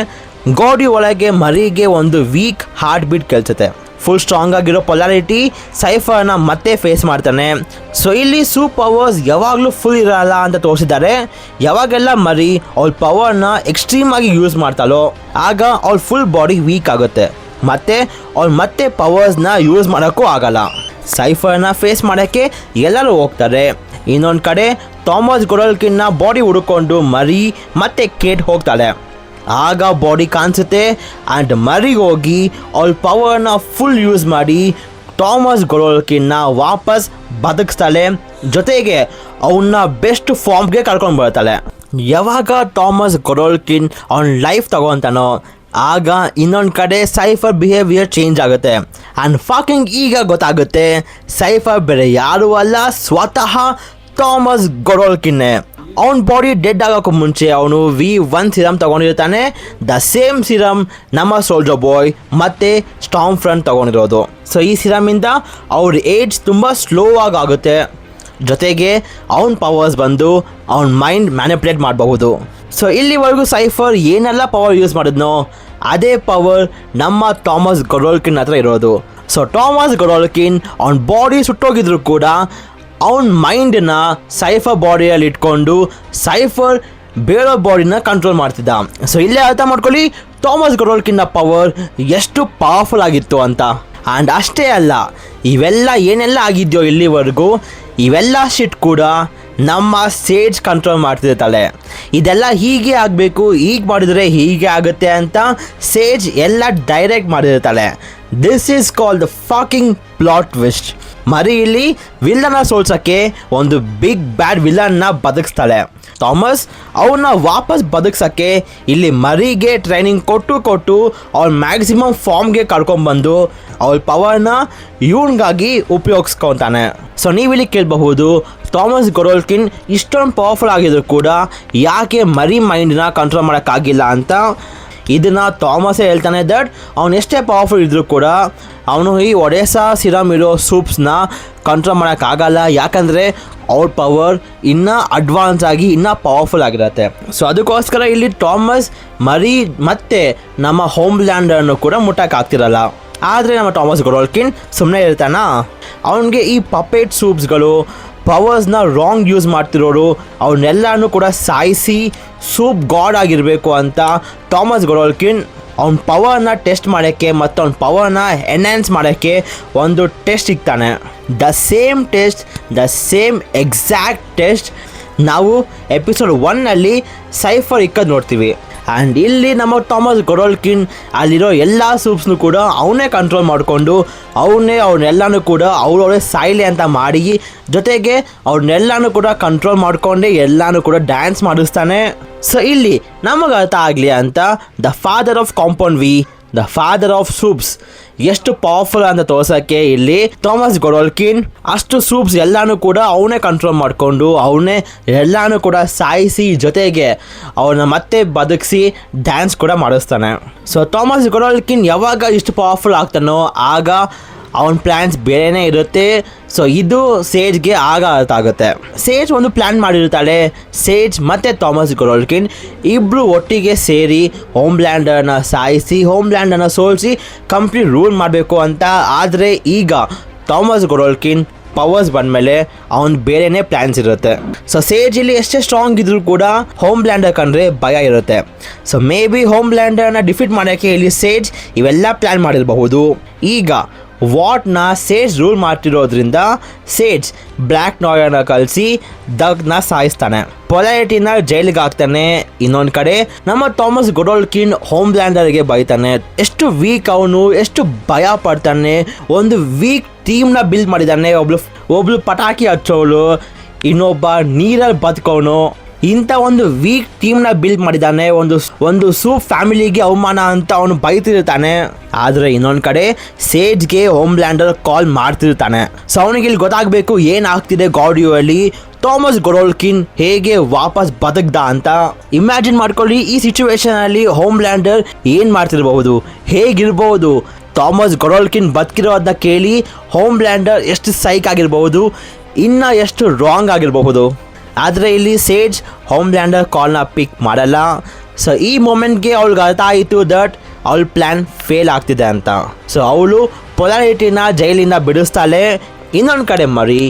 ಗಾಡ್ ಯು ಒಳಗೆ ಮರಿಗೆ ಒಂದು ವೀಕ್ ಹಾರ್ಟ್ ಬೀಟ್ ಕೇಳ್ತದೆ ಫುಲ್ ಸ್ಟ್ರಾಂಗ್ ಆಗಿರೋ ಪೊಲಾರಿಟಿ ಸೈಫರ್ನ ಮತ್ತೆ ಫೇಸ್ ಮಾಡ್ತಾನೆ. ಸೊ ಇಲ್ಲಿ ಸೂ ಪವರ್ಸ್ ಯಾವಾಗಲೂ ಫುಲ್ ಇರಲ್ಲ ಅಂತ ತೋರಿಸಿದ್ದಾರೆ. ಯಾವಾಗೆಲ್ಲ ಮರಿ ಅವ್ಳ ಪವರ್ನ ಎಕ್ಸ್ಟ್ರೀಮ್ ಆಗಿ ಯೂಸ್ ಮಾಡ್ತಾಳೋ, ಆಗ ಅವ್ಳ ಫುಲ್ ಬಾಡಿ ವೀಕ್ ಆಗುತ್ತೆ. ಮತ್ತೆ ಅವ್ರು ಮತ್ತೆ ಪವರ್ಸ್ನ ಯೂಸ್ ಮಾಡೋಕ್ಕೂ ಆಗಲ್ಲ. ಸೈಫರ್ನ ಫೇಸ್ ಮಾಡೋಕ್ಕೆ ಎಲ್ಲರೂ ಹೋಗ್ತಾರೆ. ಇನ್ನೊಂದು ಕಡೆ ಥಾಮಸ್ ಗೊಡಲ್ಕಿನ್ನ ಬಾಡಿ ಹುಡುಕೊಂಡು ಮರಿ ಮತ್ತೆ ಕೇಟ್ ಹೋಗ್ತಾಳೆ. ಆಗ ಬಾಡಿ ಕಾಣಿಸುತ್ತೆ ಆ್ಯಂಡ್ ಮರಿಗೆ ಹೋಗಿ ಅವ್ಳ ಪವರ್ನ ಫುಲ್ ಯೂಸ್ ಮಾಡಿ ಥಾಮಸ್ ಗೊಡೋಲ್ಕಿನ್ನ ವಾಪಸ್ ಬದುಕಿಸ್ತಾಳೆ. ಜೊತೆಗೆ ಅವನ್ನ ಬೆಸ್ಟ್ ಫಾರ್ಮ್ಗೆ ಕರ್ಕೊಂಡು ಬರ್ತಾಳೆ. ಯಾವಾಗ ಥಾಮಸ್ ಗೊಡೋಲ್ಕಿನ್ ಅವ್ನ ಲೈಫ್ ತಗೊತಾನೋ ಆಗ ಇನ್ನೊಂದು ಕಡೆ ಸೈಫರ್ ಬಿಹೇವಿಯರ್ ಚೇಂಜ್ ಆಗುತ್ತೆ. ಆ್ಯಂಡ್ ಫಾಕಿಂಗ್ ಈಗ ಗೊತ್ತಾಗುತ್ತೆ, ಸೈಫರ್ ಬೇರೆ ಯಾರೂ ಅಲ್ಲ, ಸ್ವತಃ ಥಾಮಸ್ ಗೊಡೋಲ್ಕಿನ್ನೆ ಅವ್ನ ಬಾಡಿ ಡೆಡ್ ಆಗೋಕ್ಕೂ ಮುಂಚೆ ಅವನು ವಿ ಒನ್ ಸಿರಮ್ ತೊಗೊಂಡಿರ್ತಾನೆ ದ ಸೇಮ್ ಸಿರಮ್ ನಮ್ಮ ಸೋಲ್ಜರ್ ಬಾಯ್ ಮತ್ತು ಸ್ಟಾಮ್ ಫ್ರಂಟ್ ತಗೊಂಡಿರೋದು. ಸೊ ಈ ಸಿರಮಿಂದ ಅವ್ರ ಏಜ್ ತುಂಬ ಸ್ಲೋ ಆಗಿ ಆಗುತ್ತೆ. ಜೊತೆಗೆ ಅವನ ಪವರ್ಸ್ ಬಂದು ಅವನ ಮೈಂಡ್ ಮ್ಯಾನಿಪುಲೇಟ್ ಮಾಡಬಹುದು. ಸೊ ಇಲ್ಲಿವರೆಗೂ ಸೈಫರ್ ಏನೆಲ್ಲ ಪವರ್ ಯೂಸ್ ಮಾಡಿದ್ನೋ, ಅದೇ ಪವರ್ ನಮ್ಮ ಥಾಮಸ್ ಗೊಡೋಲ್ಕಿನ್ ಹತ್ರ ಇರೋದು. ಸೊ ಥಾಮಸ್ ಗೊಡೋಲ್ಕಿನ್ ಅವ್ನ ಬಾಡಿ ಸುಟ್ಟೋಗಿದ್ರು ಕೂಡ ಅವನ ಮೈಂಡನ್ನ ಸೈಫರ್ ಬಾಡಿಯಲ್ಲಿ ಇಟ್ಕೊಂಡು ಸೈಫರ್ ಬೇರೆ ಬಾಡಿನ ಕಂಟ್ರೋಲ್ ಮಾಡ್ತಿದ್ದ. ಸೊ ಇಲ್ಲೇ ಅರ್ಥ ಮಾಡ್ಕೊಳ್ಳಿ ಥಾಮಸ್ ಗೊಡೋಲ್ಕಿನ್ನ ಪವರ್ ಎಷ್ಟು ಪವರ್ಫುಲ್ ಆಗಿತ್ತು ಅಂತ. ಆ್ಯಂಡ್ ಅಷ್ಟೇ ಅಲ್ಲ, ಇವೆಲ್ಲ ಏನೆಲ್ಲ ಆಗಿದೆಯೋ ಇಲ್ಲಿವರೆಗೂ, ಇವೆಲ್ಲ ಶಿಟ್ ಕೂಡ ನಮ್ಮ ಸ್ಟೇಜ್ ಕಂಟ್ರೋಲ್ ಮಾಡ್ತಿರ್ತಾಳೆ ಇದೆಲ್ಲ ಹೀಗೆ ಆಗಬೇಕು, ಹೀಗೆ ಮಾಡಿದರೆ ಹೀಗೆ ಆಗುತ್ತೆ ಅಂತ ಸೇಜ್ ಎಲ್ಲ direct ಮಾಡಿರ್ತಾಳೆ this is call the fucking plot twist Marie ಇಲ್ಲಿ ವಿಲ್ಲನ್ನ ಸೋಲ್ಸೋಕ್ಕೆ ಒಂದು ಬಿಗ್ ಬ್ಯಾಡ್ ವಿಲನ್ನ ಬದುಕಿಸ್ತಾಳೆ ಥಾಮಸ್ ಅವನ್ನ ವಾಪಸ್ ಬದುಕ್ಸೋಕ್ಕೆ ಇಲ್ಲಿ ಮರಿಗೆ ಟ್ರೈನಿಂಗ್ ಕೊಟ್ಟು ಕೊಟ್ಟು ಅವ್ರ ಮ್ಯಾಕ್ಸಿಮಮ್ ಫಾರ್ಮ್ಗೆ ಕರ್ಕೊಂಡ್ಬಂದು ಅವ್ರ ಪವರ್ನ ಇವನಿಗಾಗಿ ಉಪಯೋಗಿಸ್ಕೊತಾನೆ. ಸೊ ನೀವಿಲ್ಲಿ ಕೇಳಬಹುದು, ಥಾಮಸ್ ಗೊರೋಲ್ಕಿನ್ ಇಷ್ಟೊಂದು ಪವರ್ಫುಲ್ ಆಗಿದ್ರು ಕೂಡ ಯಾಕೆ ಮರಿ ಮೈಂಡ್ನ ಕಂಟ್ರೋಲ್ ಮಾಡೋಕ್ಕಾಗಿಲ್ಲ ಅಂತ ಇದನ್ನ ಥಾಮಸೇ ಹೇಳ್ತಾನೆ ದಟ್ ಅವನು ಎಷ್ಟೇ ಪವರ್ಫುಲ್ ಇದ್ದರೂ ಕೂಡ ಅವನು ಈ ಒಡೆಸಾ ಸಿರಮ್ ಇರೋ ಸೂಪ್ಸ್ನ ಕಂಟ್ರೋಲ್ ಮಾಡೋಕ್ಕಾಗಲ್ಲ ಯಾಕಂದರೆ ಅವ್ರ ಪವರ್ ಇನ್ನೂ ಅಡ್ವಾನ್ಸ್ ಆಗಿ ಇನ್ನೂ ಪವರ್ಫುಲ್ ಆಗಿರುತ್ತೆ. ಸೊ ಅದಕ್ಕೋಸ್ಕರ ಇಲ್ಲಿ ಥಾಮಸ್ ಮರಿ ಮತ್ತೆ ನಮ್ಮ ಹೋಮ್ ಲ್ಯಾಂಡನ್ನು ಕೂಡ ಮುಟ್ಟಕ್ಕಾಗ್ತಿರಲ್ಲ ಆದರೆ ನಮ್ಮ ಥಾಮಸ್ ಗೊಡೋಲ್ಕಿನ್ ಸುಮ್ಮನೆ ಇರ್ತಾನ? ಅವನಿಗೆ ಈ ಪಪೇಟ್ ಸೂಪ್ಸ್ಗಳು ಪವರ್ಸ್ನ ರಾಂಗ್ ಯೂಸ್ ಮಾಡ್ತಿರೋರು ಅವನ್ನೆಲ್ಲನೂ ಕೂಡ ಸಾಯಿಸಿ ಸೂಪ್ ಗಾಡ್ ಆಗಿರಬೇಕು ಅಂತ ಥಾಮಸ್ ಗೊಡೋಲ್ಕಿನ್ ಅವ್ನ ಪವರ್ನ ಟೆಸ್ಟ್ ಮಾಡೋಕ್ಕೆ ಮತ್ತು ಅವ್ನ ಪವರ್ನ ಎನ್ಹ್ಯಾನ್ಸ್ ಮಾಡೋಕ್ಕೆ ಒಂದು test ಇಕ್ತಾನೆ the same test the same exact test ನಾವು ಎಪಿಸೋಡ್ ಒನ್ನಲ್ಲಿ ಸೈಫರ್ ಇಕ್ಕದು ನೋಡ್ತೀವಿ. ಆ್ಯಂಡ್ ಇಲ್ಲಿ ನಮ್ಮ ಥಾಮಸ್ ಗೊರೋಲ್ಕಿನ್ ಅಲ್ಲಿರೋ ಎಲ್ಲ ಸೂಪ್ಸ್ನು ಕೂಡ ಅವನೇ ಕಂಟ್ರೋಲ್ ಮಾಡಿಕೊಂಡು ಅವನೇ ಅವ್ರನ್ನೆಲ್ಲನೂ ಕೂಡ ಅವ್ರವರೇ ಸಾಯ್ಲಿ ಅಂತ ಮಾಡಿ ಜೊತೆಗೆ ಅವ್ರನ್ನೆಲ್ಲನೂ ಕೂಡ ಕಂಟ್ರೋಲ್ ಮಾಡ್ಕೊಂಡೆ ಎಲ್ಲನೂ ಕೂಡ ಡ್ಯಾನ್ಸ್ ಮಾಡಿಸ್ತಾನೆ. ಸೊ ಇಲ್ಲಿ ನಮಗೆ ಅರ್ಥ ಆಗಲಿ ಅಂತ the father of compound V the father of supes ಎಷ್ಟು ಪವರ್ಫುಲ್ ಅಂತ ತೋರ್ಸೋಕ್ಕೆ ಇಲ್ಲಿ ಥಾಮಸ್ ಗೊಡೋಲ್ಕಿನ್ ಅಷ್ಟು ಸೂಪ್ಸ್ ಎಲ್ಲಾನು ಕೂಡ ಅವನೇ ಕಂಟ್ರೋಲ್ ಮಾಡಿಕೊಂಡು, ಅವನೇ ಎಲ್ಲಾನು ಕೂಡ ಸಾಯಿಸಿ ಜೊತೆಗೆ ಅವನ ಮತ್ತೆ ಬದುಕಿಸಿ ಡ್ಯಾನ್ಸ್ ಕೂಡ ಮಾಡಿಸ್ತಾನೆ. ಸೊ ಥಾಮಸ್ ಗೊಡೋಲ್ಕಿನ್ ಯಾವಾಗ ಇಷ್ಟು ಪವರ್ಫುಲ್ ಆಗ್ತಾನೋ ಆಗ ಅವನ ಪ್ಲ್ಯಾನ್ಸ್ ಬೇರೆನೇ ಇರುತ್ತೆ. ಸೊ ಇದು ಸೇಜ್ಗೆ ಆಗ ಅರ್ಥ ಆಗುತ್ತೆ. ಸೇಜ್ ಒಂದು ಪ್ಲ್ಯಾನ್ ಮಾಡಿರ್ತಾಳೆ ಸೇಜ್ ಮತ್ತು ಥಾಮಸ್ ಗೊರೋಲ್ಕಿನ್ ಇಬ್ಬರು ಒಟ್ಟಿಗೆ ಸೇರಿ ಹೋಮ್ಲ್ಯಾಂಡರ್ನ ಸಾಯಿಸಿ ಹೋಮ್ಲ್ಯಾಂಡನ್ನು ಸೋಲಿಸಿ ಕಂಪ್ಲೀಟ್ ರೂಲ್ ಮಾಡಬೇಕು ಅಂತ. ಆದರೆ ಈಗ ಥಾಮಸ್ ಗೊರೋಲ್ಕಿನ್ ಪವರ್ಸ್ ಬಂದಮೇಲೆ ಅವನ್ ಬೇರೆನೇ ಪ್ಲ್ಯಾನ್ಸ್ ಇರುತ್ತೆ. ಸೊ ಸೇಜ್ ಇಲ್ಲಿ ಎಷ್ಟೇ ಸ್ಟ್ರಾಂಗ್ ಇದ್ರೂ ಕೂಡ ಹೋಮ್ ಲ್ಯಾಂಡರ್ ಕಂಡ್ರೆ ಭಯ ಇರುತ್ತೆ. ಸೊ ಮೇ ಬಿ ಹೋಮ್ ಲ್ಯಾಂಡರ್ನ ಡಿಫೀಟ್ ಮಾಡೋಕ್ಕೆ ಇಲ್ಲಿ ಸೇಜ್ ಇವೆಲ್ಲ ಪ್ಲ್ಯಾನ್ ಮಾಡಿರಬಹುದು. ಈಗ ವಾಟ್ನ ಸೇಜ್ ರೂಲ್ ಮಾಡ್ತಿರೋದ್ರಿಂದ ಸೇಜ್ ಬ್ಲ್ಯಾಕ್ ನಾಯರ್ನ ಕಲಿಸಿ ದಗ್ನ ಸಾಯಿಸ್ತಾನೆ. ಪೊಲಾರಿಟಿನ ಜೈಲಿಗೆ ಹಾಕ್ತಾನೆ ಇನ್ನೊಂದು ಕಡೆ. ನಮ್ಮ ಥಾಮಸ್ ಗೊಡೋಲ್ಕಿನ್ ಹೋಮ್ ಲ್ಯಾಂಡರ್ಗೆ ಬೈತಾನೆ. ಎಷ್ಟು ವೀಕ್ ಅವನು, ಎಷ್ಟು ಭಯ ಪಡ್ತಾನೆ. ಒಂದು ವೀಕ್ ಟೀಮ್ನ ಬಿಲ್ಡ್ ಮಾಡಿದ್ದಾನೆ ಒಬ್ಳು ಒಬ್ಳು ಪಟಾಕಿ ಹಚ್ಚೋಳು, ಇನ್ನೊಬ್ಬ ನೀರಲ್ಲಿ ಬದುಕೋನು ಇಂಥ ಒಂದು ವೀಕ್ ಟೀಮ್ನ ಬಿಲ್ಡ್ ಮಾಡಿದ್ದಾನೆ, ಒಂದು ಒಂದು ಸೂಪ್ ಫ್ಯಾಮಿಲಿಗೆ ಅವಮಾನ ಅಂತ ಅವನು ಬೈತಿರ್ತಾನೆ. ಆದರೆ ಇನ್ನೊಂದು ಕಡೆ ಸೇಜ್ಗೆ ಹೋಮ್ ಲ್ಯಾಂಡರ್ ಕಾಲ್ ಮಾಡ್ತಿರ್ತಾನೆ. ಸೊ ಅವನಿಗೆ ಇಲ್ಲಿ ಗೊತ್ತಾಗಬೇಕು ಏನಾಗ್ತಿದೆ ಗಾಡಿಯೋ ಅಲ್ಲಿ. ಥಾಮಸ್ ಗೊರೋಲ್ಕಿನ್ ಹೇಗೆ ವಾಪಸ್ ಬದುಕ್ದ ಅಂತ. ಇಮ್ಯಾಜಿನ್ ಮಾಡ್ಕೊಳ್ಳಿ, ಈ ಸಿಚುವೇಶನ್ ಅಲ್ಲಿ ಹೋಮ್ ಲ್ಯಾಂಡರ್ ಏನು ಮಾಡ್ತಿರ್ಬಹುದು? ಹೇಗಿರ್ಬಹುದು? ಥಾಮಸ್ ಗೊರೋಲ್ಕಿನ್ ಅಂತ ಕೇಳಿ ಹೋಮ್ ಲ್ಯಾಂಡರ್ ಎಷ್ಟು ಸೈಕ್ ಆಗಿರಬಹುದು? ಇನ್ನು ಎಷ್ಟು ರಾಂಗ್ ಆಗಿರಬಹುದು? ಆದರೆ ಇಲ್ಲಿ ಸೇಜ್ ಹೋಮ್ ಲ್ಯಾಂಡರ್ ಕಾಲ್ನ ಪಿಕ್ ಮಾಡಲ್ಲ. ಸೊ ಈ ಮೂಮೆಂಟ್ಗೆ ಅವ್ಳಿಗೆ ಅರ್ಥ ಆಯಿತು ದಟ್ ಅವಳ ಪ್ಲ್ಯಾನ್ ಫೇಲ್ ಆಗ್ತಿದೆ ಅಂತ. ಸೊ ಅವಳು ಪೊಲಾರಿಟಿನ ಜೈಲಿಂದ ಬಿಡಿಸ್ತಾಳೆ. ಇನ್ನೊಂದು ಕಡೆ ಮರಿ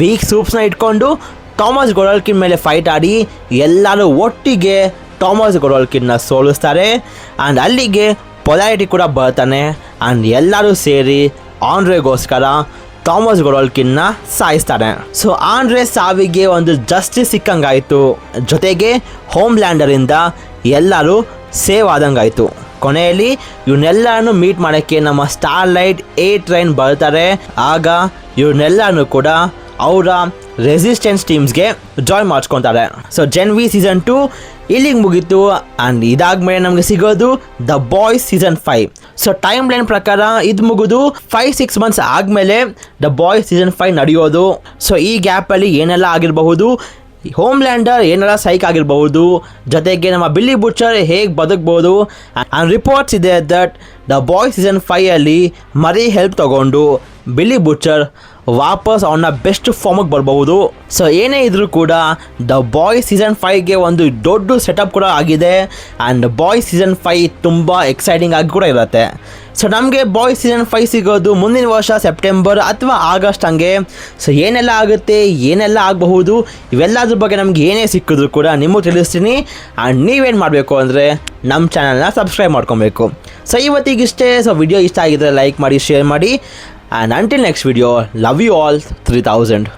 ವೀಕ್ ಸೂಪ್ಸ್ನ ಇಟ್ಕೊಂಡು ಥಾಮಸ್ ಗೊಡಲ್ಕಿನ್ ಮೇಲೆ ಫೈಟ್ ಆಡಿ ಎಲ್ಲರೂ ಒಟ್ಟಿಗೆ ಥಾಮಸ್ ಗೊಡಲ್ಕಿನ್ನ ಸೋಲಿಸ್ತಾರೆ. ಆ್ಯಂಡ್ ಅಲ್ಲಿಗೆ ಪೊಲಾರಿಟಿ ಕೂಡ ಬರ್ತಾನೆ. ಆ್ಯಂಡ್ ಎಲ್ಲರೂ ಸೇರಿ ಆನ್ರೇಗೋಸ್ಕರ ಥಾಮಸ್ ಗೊಡೋಲ್ಕಿನ್ನ ಸಾಯಿಸ್ತಾನೆ. ಸೊ, ಆಂಡ್ರೆ ಸಾವಿಗೆ ಒಂದು ಜಸ್ಟಿಸ್ ಸಿಕ್ಕಂಗಾಯಿತು. ಜೊತೆಗೆ ಹೋಮ್ ಲ್ಯಾಂಡರಿಂದ ಎಲ್ಲರೂ ಸೇವ್ ಆದಂಗಾಯಿತು. ಕೊನೆಯಲ್ಲಿ ಇವನ್ನೆಲ್ಲರನ್ನು ಮೀಟ್ ಮಾಡೋಕ್ಕೆ ನಮ್ಮ ಸ್ಟಾರ್ ಲೈಟ್ ಏ ಟ್ರೈನ್ ಬರ್ತಾರೆ. ಆಗ ಇವ್ರನ್ನೆಲ್ಲರನ್ನು ಕೂಡ ಅವರ ರೆಸಿಸ್ಟೆನ್ಸ್ ಟೀಮ್ಸ್ಗೆ ಜಾಯ್ನ್ ಮಾಡ್ಕೊತಾರೆ so Gen V season two ಇಲ್ಲಿಗೆ ಮುಗೀತು. ಆ್ಯಂಡ್ ಇದಾದ್ಮೇಲೆ ನಮಗೆ ಸಿಗೋದು the Boys season five so timeline ಪ್ರಕಾರ ಇದು ಮುಗಿದು ಫೈವ್ ಸಿಕ್ಸ್ ಮಂತ್ಸ್ ಆದಮೇಲೆ ದ ಬಾಯ್ ಸೀಸನ್ ಫೈವ್ ನಡೆಯೋದು. ಸೊ ಈ ಗ್ಯಾಪಲ್ಲಿ ಏನೆಲ್ಲ ಆಗಿರಬಹುದು? ಹೋಮ್ ಲ್ಯಾಂಡರ್ ಏನೆಲ್ಲ ಸೈಕ್ ಆಗಿರಬಹುದು? ಜೊತೆಗೆ ನಮ್ಮ ಬಿಲ್ಲಿ ಬುಚ್ಚರ್ ಹೇಗೆ ಬದುಕ್ಬೋದು? ಆ್ಯಂಡ್ ರಿಪೋರ್ಟ್ಸ್ ಇದೆ ದಟ್ ದ ಬಾಯ್ ಸೀಸನ್ ಫೈಯಲ್ಲಿ ಮರಿ ಹೆಲ್ಪ್ ತಗೊಂಡು ಬಿಲ್ಲಿ ಬುಚ್ಚರ್ ವಾಪಸ್ ಅವನ ಬೆಸ್ಟ್ ಫಾರ್ಮಿಗೆ ಬರಬಹುದು. ಸೊ ಏನೇ ಇದ್ರೂ ಕೂಡ ದ ಬಾಯ್ ಸೀಸನ್ ಫೈವ್ಗೆ ಒಂದು ದೊಡ್ಡ ಸೆಟಪ್ ಕೂಡ ಆಗಿದೆ. ಆ್ಯಂಡ್ ಬಾಯ್ ಸೀಸನ್ ಫೈವ್ ತುಂಬ ಎಕ್ಸೈಟಿಂಗ್ ಆಗಿ ಕೂಡ ಇರುತ್ತೆ. ಸೊ ನಮಗೆ ಬಾಯ್ ಸೀಸನ್ ಫೈವ್ ಸಿಗೋದು ಮುಂದಿನ ವರ್ಷ ಸೆಪ್ಟೆಂಬರ್ ಅಥವಾ ಆಗಸ್ಟ್ ಹಂಗೆ. ಸೊ ಏನೆಲ್ಲ ಆಗುತ್ತೆ, ಏನೆಲ್ಲ ಆಗಬಹುದು, ಇವೆಲ್ಲದ್ರ ಬಗ್ಗೆ ನಮ್ಗೆ ಏನೇ ಸಿಕ್ಕಿದ್ರು ಕೂಡ ನಿಮಗೆ ತಿಳಿಸ್ತೀನಿ. ಆ್ಯಂಡ್ ನೀವೇನು ಮಾಡಬೇಕು ಅಂದರೆ ನಮ್ಮ ಚಾನಲ್ನ ಸಬ್ಸ್ಕ್ರೈಬ್ ಮಾಡ್ಕೊಬೇಕು. ಸೊ ಇವತ್ತಿಗಿಷ್ಟೇ. ಸೊ ವಿಡಿಯೋ ಇಷ್ಟ ಆಗಿದ್ರೆ ಲೈಕ್ ಮಾಡಿ ಶೇರ್ ಮಾಡಿ. And until next video, love you all 3000.